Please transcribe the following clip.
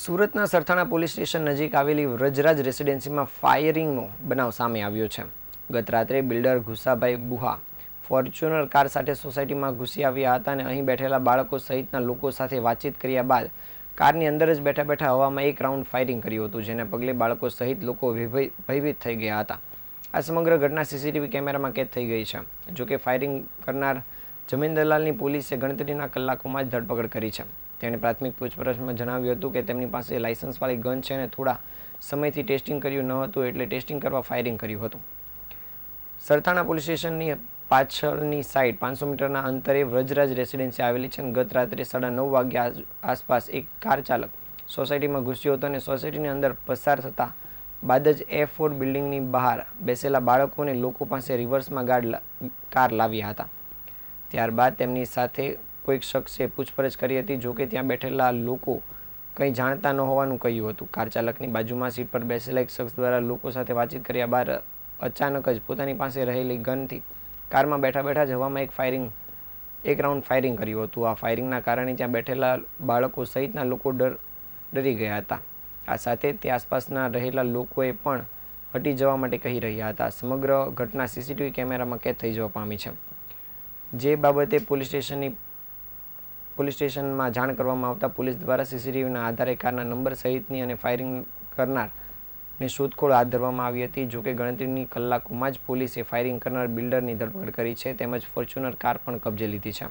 સુરતના Sarthana police station નજીક આવેલી વ્રજરાજ રેસિડેન્સીમાં ફાયરિંગનો બનાવ સામે આવ્યો છે. ગત રાત્રે builder Ghusabhai Buha Fortuner car સાથે સોસાયટીમાં ઘૂસી આવ્યા હતા અને અહીં બેઠેલા બાળકો સહિતના લોકો સાથે વાતચીત કર્યા બાદ કારની અંદર જ બેઠા બેઠા હવામાં એક રાઉન્ડ ફાયરિંગ કર્યું હતું, જેને પગલે બાળકો સહિત લોકો ભયભીત થઈ ગયા હતા. આ સમગ્ર ઘટના સીસીટીવી કેમેરામાં કેદ થઈ ગઈ છે. જોકે ફાયરિંગ કરનાર જમીન દલાલની પોલીસે ગણતરીના કલાકોમાં જ ધરપકડ કરી છે. તેણે પ્રાથમિક પૂછપરછમાં જણાવ્યું હતું કે તેમની પાસે લાયસન્સવાળી ગન છે અને થોડા સમયથી ટેસ્ટિંગ કર્યું ન હતું એટલે ટેસ્ટિંગ કરવા ફાયરિંગ કર્યું હતું. સરથાણા પોલીસ સ્ટેશનની પાછળની સાઈડ પાંચસો મીટરના અંતરે વ્રજરાજ રેસિડેન્સી આવેલી છે અને ગત રાત્રે સાડા નવ વાગ્યા આસપાસ એક કાર ચાલક સોસાયટીમાં ઘૂસ્યો હતો અને સોસાયટીની અંદર પસાર થતા બાદ જ એ ફોર બિલ્ડિંગની બહાર બેસેલા બાળકોને લોકો પાસે રિવર્સમાં ગાડ કાર લાવ્યા હતા. ત્યારબાદ તેમની સાથે કોઈક શખ્સે પૂછપરછ કરી હતી જોકે ત્યાં બેઠેલા લોકો કંઈ જાણતા ન હોવાનું કહ્યું હતું. કાર ચાલકની બાજુમાં સીટ પર બેસેલા એક શખ્સ દ્વારા લોકો સાથે વાતચીત કર્યા બાદ અચાનક જ પોતાની પાસે રહેલી ગનથી કારમાં બેઠા બેઠા જ હવામાં એક ફાયરિંગ એક રાઉન્ડ ફાયરિંગ કર્યું હતું. આ ફાયરિંગના કારણે ત્યાં બેઠેલા બાળકો સહિતના લોકો ડર, ડરી ગયા હતા. આ સાથે તે આસપાસના રહેલા લોકોએ પણ હટી જવા માટે કહી રહ્યા હતા. સમગ્ર ઘટના સીસીટીવી કેમેરામાં કેદ થઈ જવા પામી છે. જે બાબતે પોલીસ સ્ટેશનની પોલીસ સ્ટેશનમાં જાણ કરવામાં આવતા પોલીસ દ્વારા સીસીટીવીના આધારે કારના નંબર સહિતની અને ફાયરિંગ કરનારની શોધખોળ હાથ ધરવામાં આવી હતી. જોકે ગણતરીની કલાકોમાં જ પોલીસે ફાયરિંગ કરનાર બિલ્ડરની ધરપકડ કરી છે. તેમજ ફોર્ચ્યુનર કાર પણ કબજે લીધી છે.